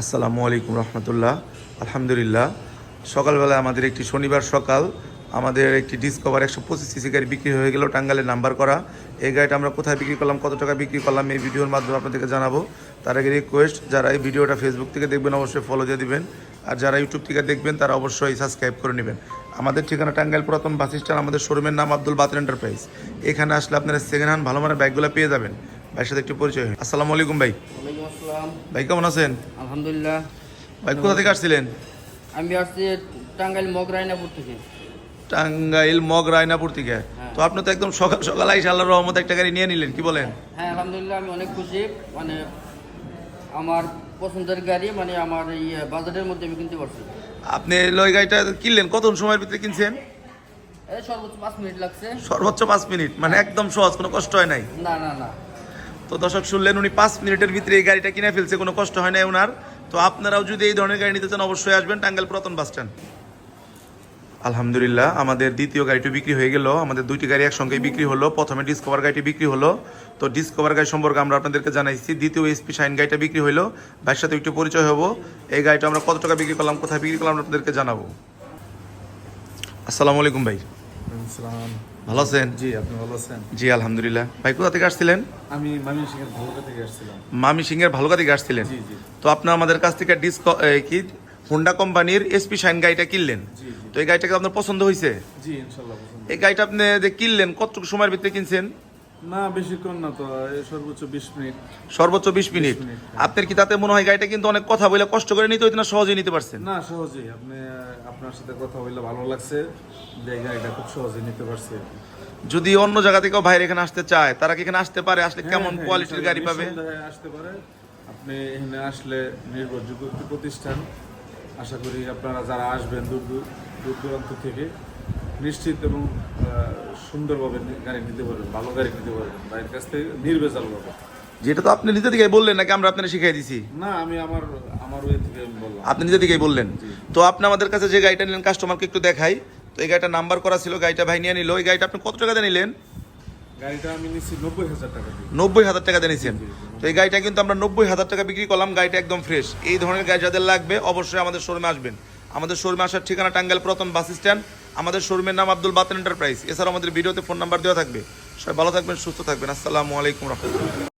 আসসালামু আলাইকুম রহমতুল্লাহ। আলহামদুলিল্লাহ। সকালবেলা আমাদের একটি শনিবার সকাল, আমাদের একটি ডিসকভার একশো পঁচিশ সিসি গাড়ি বিক্রি হয়ে গেল টাঙ্গালে নাম্বার করা। এই গাড়িটা আমরা কোথায় বিক্রি করলাম, কত টাকা বিক্রি করলাম, এই ভিডিওর মাধ্যমে আপনাদেরকে জানাব। তার আগে রিকোয়েস্ট যারা এই ভিডিওটা ফেসবুক থেকে দেখবেন, অবশ্যই ফলো দিয়ে দিবেন। আর যারা ইউটিউব থেকে দেখবেন, তারা অবশ্যই সাবস্ক্রাইব করে নেবেন। আমাদের ঠিকানা টাঙ্গাইল পুরাতন বাস স্ট্যান্ড, আমাদের শোরুমের নাম আব্দুল বাতিল এন্টারপ্রাইজ এখানে আসলে আপনারা সেকেন্ড হ্যান্ড ভালো মানের ব্যাগগুলো পেয়ে যাবেন। ভাইয়ের সাথে একটু পরিচয় হয়। আসসালামু আলাইকুম ভাই। ভাই কেমন আছেন? আলহামদুলিল্লাহ। ভাই কোথা থেকে আসছিলেন? আমি আসছি টাঙ্গাইল মগ রায়নাপুর থেকে। টাঙ্গাইল মগ রায়নাপুর থেকে? হ্যাঁ। তো আপনি তো একদম সকাল সকাল আইসা আল্লাহর রহমত একটা গাড়ি নিয়ে নিলেন কি বলেন? হ্যাঁ আলহামদুলিল্লাহ আমি অনেক খুশি। মানে আমার পছন্দের গাড়ি মানে আমার এই বাজেটের মধ্যে আমি কিনতে পারছি। আপনি লই গাড়িটা কিনলেন কত সময়ের ভিতরে কিনছেন? সর্বোচ্চ পাঁচ মিনিট লাগছে। সর্বোচ্চ পাঁচ মিনিট মানে একদম সহজ কোনো কষ্ট হয় নাই? না না না। তো দর্শক শুনলেন, উনি পাঁচ মিনিটের ভিতরে এই গাড়িটা কিনে ফেলছে, কোনো কষ্ট হয় নাই ওনার তো আপনারাও যদি এই ধরনের গাড়ি নিতে চান, অবশ্যই আসবেন টাঙ্গাইল পুরাতন বাস স্ট্যান্ড। আলহামদুলিল্লাহ, আমাদের দ্বিতীয় গাড়িটি বিক্রি হয়ে গেল। আমাদের দুইটি গাড়ি একসঙ্গে বিক্রি হলো। প্রথমে ডিসকভার গাড়িটি বিক্রি হলো। তো ডিসকভার গাড়ি সম্পর্কে আমরা আপনাদেরকে জানাইছি, দ্বিতীয় এসপি শাইন গাড়িটা বিক্রি হলো। ভাইয়ের সাথে একটু পরিচয় হব। এই গাড়িটা আমরা কত টাকা বিক্রি করলাম, কোথায় বিক্রি করলাম আপনাদেরকে জানাব। আসসালামু আলাইকুম ভাই। ভালো আছেন? জি আপনি ভালো আছেন? জি আলহামদুলিল্লাহ। ভাই কোথা থেকে আসছিলেন? আমি মামি সিং এর ভালুকা থেকে আসছিলাম। মামি সিংয়ের ভালুকা থেকে আসছিলেন? জি জি। তো আপনি আমাদের কাছ থেকে ডিস্ক কি? হোন্ডা কোম্পানির এসপি শাইন গাড়িটা কিনলেন। তো এই গাড়িটাকে আপনার পছন্দ হয়েছে? জি ইনশাআল্লাহ এই গাড়িটা আপনি যে কিনলেন কতটুকু সময়ের ভিতরে কিনছেন? না বেশিক্ষণ না তো এই সর্বোচ্চ বিশ মিনিট। সর্বোচ্চ বিশ মিনিট। মিনিট, আপনার কি তাতে মনে হয় গাড়িটা কিন্তু অনেক কথা বলে কষ্ট করে নিতে হইতো না সহজেই নিতে পারছেন? না সহজেই। আপনি আপনার সাথে কথা বললে ভালো লাগছে যে গাড়িটা খুব সহজেই নিতে পারছি। যদি অন্য জায়গা থেকেও বাইরে এখানে আসতে চায় তারা কি এখানে আসতে পারে? আসলে হ্যাঁ, কেমন হ্যাঁ, কোয়ালিটির গাড়ি পাবে? আসতে পারে। আপনি এখানে আসলে নির্ভরযোগ্য একটি প্রতিষ্ঠান। আশা করি আপনারা যারা আসবেন দূর দূর দূর দূরান্ত থেকে নিশ্চিত এবং সুন্দরভাবে গাড়ি নিতে পারবেন ভালো গাড়ি নিতে পারবেন বাইরের কাছ থেকে নির্ভেজাল পাবে যেটা তো আপনি নিজে থেকেই বললেন নাকি আমরা আপনাকে শিখাই দিছি? না আমি আমার আমার ওয়ে থেকে বললাম। আপনি নিজে থেকেই বললেন। তো আপনি আমাদের কাছে যে গাড়িটা নিলেন কাস্টমারকে একটু দেখাই। তো এই গাড়িটা নাম্বার করা ছিল গাড়িটা ভাই নিয়ে নিল। এই গাড়িটা আপনি কত টাকা দিয়ে নিলেন? গাড়িটা আমি নিচ্ছি নব্বই হাজার টাকা নব্বই হাজার টাকা দিয়ে নিয়েছেন তো এই গাড়িটা কিন্তু আমরা নব্বই হাজার টাকা বিক্রি করলাম। গাড়িটা একদম ফ্রেশ এই ধরনের গাড়ি যাদের লাগবে অবশ্যই আমাদের শোরুমে আসবেন। আমাদের শোরুমে আসার ঠিকানা টাঙ্গাইল প্রথম বাস স্ট্যান্ড। আমাদের শোরুমের নাম আব্দুল বাতেন এন্টারপ্রাইজ। এছাড়াও আমাদের ভিডিওতে ফোন নাম্বার দেওয়া থাকবে। সবাই ভালো থাকবেন, সুস্থ থাকবেন। আসসালামু আলাইকুম রহমতুল্লাহ।